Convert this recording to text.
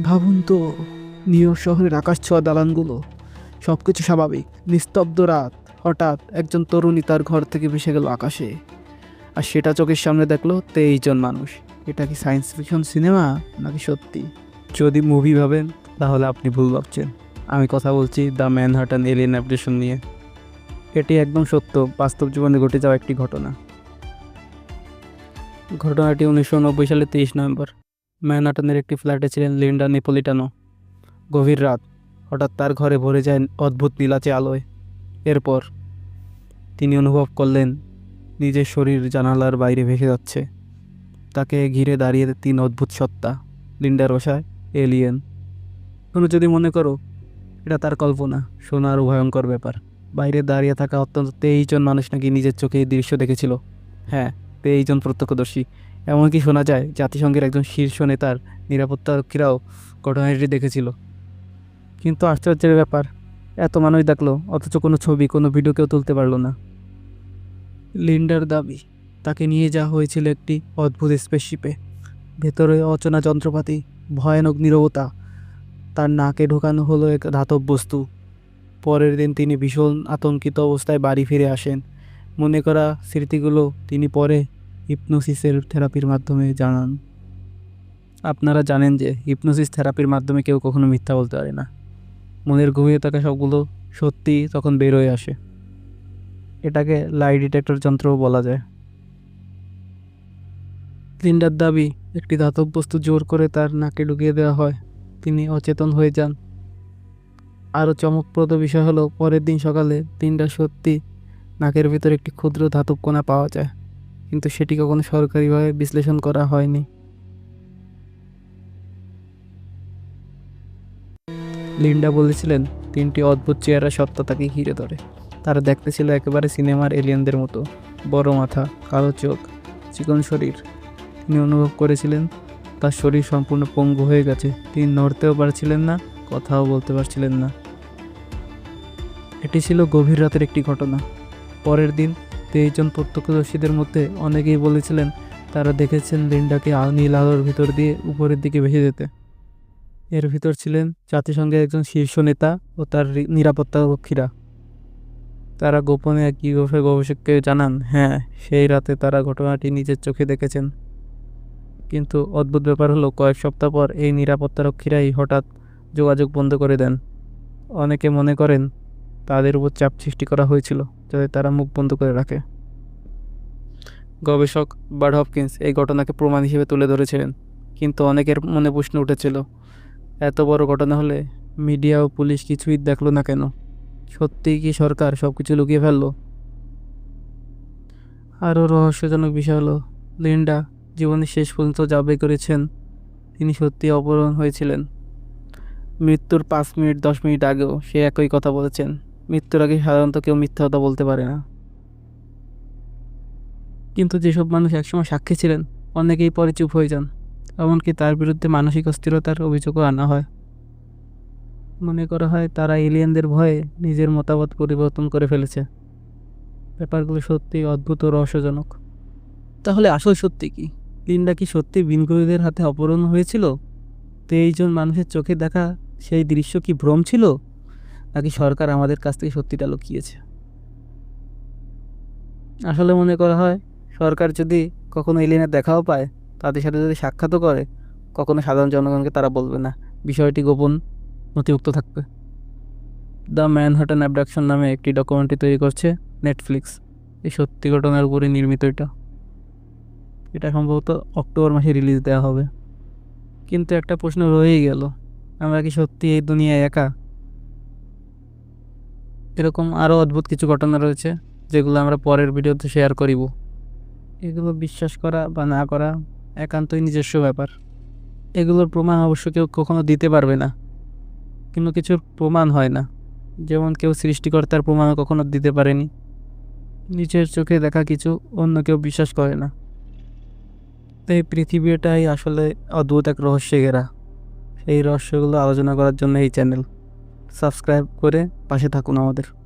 ভাবুন তো, new York শহরের আকাশ ছোঁয়া দালানগুলো সব কিছু স্বাভাবিক, নিস্তব্ধ রাত। হঠাৎ একজন তরুণী তার ঘর থেকে ভেসে গেল আকাশে। আর সেটা চোখের সামনে দেখল তেইশ জন মানুষ। এটা কি সায়েন্স ফিকশন সিনেমা নাকি সত্যি? যদি মুভি ভাবেন, তাহলে আপনি ভুল ভাবছেন। আমি কথা বলছি দ্য ম্যানহাটন এলিয়েন অ্যাপ্লিকেশন নিয়ে। এটি একদম সত্য, বাস্তব জীবনে ঘটে যাওয়া একটি ঘটনা। ঘটনাটি উনিশশো নব্বই সালে তেইশ নভেম্বর। ম্যানহাটনের একটি ফ্ল্যাটে ছিলেন লিন্ডা নেপোলিটানো। গভীর রাত, হঠাৎ তার ঘরে ভরে যায় অদ্ভুত নীলাচে আলোয়। এরপর তিনি অনুভব করলেন, নিজের শরীর জানালার বাইরে ভেসে যাচ্ছে। তাকে ঘিরে দাঁড়িয়ে তিন অদ্ভুত সত্তা, লিন্ডা রসায় এলিয়েন। কোনো যদি মনে করো, এটা তার কল্পনা শোনার ভয়ঙ্কর ব্যাপার। বাইরে দাঁড়িয়ে থাকা অত্যন্ত তেইশ জন মানুষ নাকি নিজের চোখে এই দৃশ্য দেখেছিল। হ্যাঁ তেইশ জন প্রত্যক্ষদর্শী। এমনকি শোনা যায়, জাতিসংঘের একজন শীর্ষ নেতার নিরাপত্তারক্ষীরাও ঘটনাটি দেখেছিল। কিন্তু আশ্চর্যের ব্যাপার, এত মানুষ দেখল, অথচ কোনো ছবি, কোনো ভিডিও কেউ তুলতে পারল না। লিন্ডার দাবি, তাকে নিয়ে যাওয়া হয়েছিল একটি অদ্ভুত স্পেসশিপে ভেতরে অচেনা যন্ত্রপাতি, ভয়ানক নীরবতা, তার নাকে ঢোকানো হলো এক ধাতব বস্তু। পরের দিন তিনি ভীষণ আতঙ্কিত অবস্থায় বাড়ি ফিরে আসেন। মনে করা স্মৃতিগুলো তিনি পরে হিপনোসিসের থেরাপির মাধ্যমে জানান। আপনারা জানেন যে হিপনোসিস থেরাপির মাধ্যমে কেউ কখনো মিথ্যা বলতে পারে না। মনের গভীরে থাকা সবগুলো সত্যি তখন বেরোয় আসে। এটাকে লাই ডিটেক্টর যন্ত্রও বলা যায়। লিন্ডার দাবি, একটি ধাতব বস্তু জোর করে তার নাকে ঢুকিয়ে দেওয়া হয়। তিনি অচেতন হয়ে যান। আরও চমকপ্রদ বিষয় হলো, পরের দিন সকালে লিন্ডার সত্যি নাকের ভিতর একটি ক্ষুদ্র ধাতব কণা পাওয়া যায়। কিন্তু সেটি কখনো সরকারিভাবে বিশ্লেষণ করা হয়নি। লিন্ডা বলেছিলেন, তিনটি অদ্ভুত চেহারা সত্তা তাকে ঘিরে ধরে। তারা দেখতে ছিল একেবারে সিনেমার এলিয়েনদের মতো। বড় মাথা, কালো চোখ, চিকন শরীর। তিনি অনুভব করেছিলেন, তার শরীর সম্পূর্ণ পঙ্গু হয়ে গেছে। তিনি নড়তেও পারছিলেন না, কথাও বলতে পারছিলেন না। এটি ছিল গভীর রাতের একটি ঘটনা। পরের দিন তেইশজন প্রত্যক্ষদর্শীদের মধ্যে অনেকেই বলেছিলেন, তারা দেখেছেন লিন্ডাকে নীল আলোর ভিতর দিয়ে উপরের দিকে ভেসে যেতে। এর ভিতর ছিলেন জাতিসংঘের একজন শীর্ষ নেতা ও তার রি- নিরাপত্তা রক্ষীরা। তারা গোপনে এক ইউএফএ গবেষককে জানান হ্যাঁ সেই রাতে তারা ঘটনাটি নিজের চোখে দেখেছেন। কিন্তু অদ্ভুত ব্যাপার হলো, কয়েক সপ্তাহ পর এই নিরাপত্তারক্ষীরাই হঠাৎ যোগাযোগ বন্ধ করে দেন। অনেকে মনে করেন তাদের উপর চাপ সৃষ্টি করা হয়েছিল, যাতে তারা মুখ বন্ধ করে রাখে। গবেষক বার্ড হপকিন্স এই ঘটনাকে প্রমাণ হিসেবে তুলে ধরেছিলেন, কিন্তু অনেকের মনে প্রশ্ন উঠেছিল, এত বড় ঘটনা হলে মিডিয়া ও পুলিশ কিছুই দেখল না কেন? সত্যিই কি সরকার সব কিছু লুকিয়ে ফেলল? আরও রহস্যজনক বিষয় হলো, লিন্ডা জীবনের শেষ পর্যন্ত যাবে করেছেন, তিনি সত্যি অপহরণ হয়েছিলেন। মৃত্যুর পাঁচ মিনিট, দশ মিনিট আগেও সে একই কথা বলেছেন। মৃত্যুর আগে সাধারণত কেউ মিথ্যা কথা বলতে পারে না। কিন্তু যেসব মানুষ একসময় সাক্ষী ছিলেন, অনেকেই পরে চুপ হয়ে যান, এমনকি তার বিরুদ্ধে মানসিক অস্থিরতার অভিযোগও আনা হয়। মনে করা হয় তারা এলিয়েনদের ভয়ে নিজের মতামত পরিবর্তন করে ফেলেছে। ব্যাপারগুলো সত্যি অদ্ভুত ও রহস্যজনক। তাহলে আসল সত্যি কি? লিন্ডা কি সত্যি বিনগুরুদের হাতে অপহরণ হয়েছিল? তেইশ জন মানুষের চোখে দেখা সেই দৃশ্য কি ভ্রম ছিল? নাকি সরকার আমাদের কাছ থেকে সত্যিটা লুকিয়েছে? আসলে মনে করা হয়, সরকার যদি কখনো এলিয়েনের দেখাও পায়, তাদের সাথে যদি সাক্ষাৎও করে, কখনো সাধারণ জনগণকে তারা বলবে না। বিষয়টি গোপন নথিভুক্ত থাকবে। দ্য ম্যান ম্যানহাটন অ্যাবডাকশন নামে একটি ডকুমেন্টারি তৈরি করছে নেটফ্লিক্স। এই সত্যি ঘটনার উপরে নির্মিত এটা। এটা সম্ভবত অক্টোবর মাসে রিলিজ দেওয়া হবে। কিন্তু একটা প্রশ্ন রয়েই গেল, আমরা কি সত্যি এই দুনিয়ায় একা এরকম আরও অদ্ভুত কিছু ঘটনা রয়েছে, যেগুলো আমরা পরের ভিডিওতে শেয়ার করিব। এগুলো বিশ্বাস করা বা না করা একান্তই নিজস্ব ব্যাপার। এগুলোর প্রমাণ অবশ্য কেউ কখনো দিতে পারবে না, কিন্তু কিছুর প্রমাণ হয় না। যেমন কেউ সৃষ্টিকর্তার প্রমাণও কখনো দিতে পারেনি। নিজের চোখে দেখা কিছু অন্য কেউ বিশ্বাস করে না। তাই পৃথিবীটাই আসলে অদ্ভুত এক রহস্যে ঘেরা। এই রহস্যগুলো আলোচনা করার জন্য এই চ্যানেল সাবস্ক্রাইব করে পাশে থাকুন আমাদের।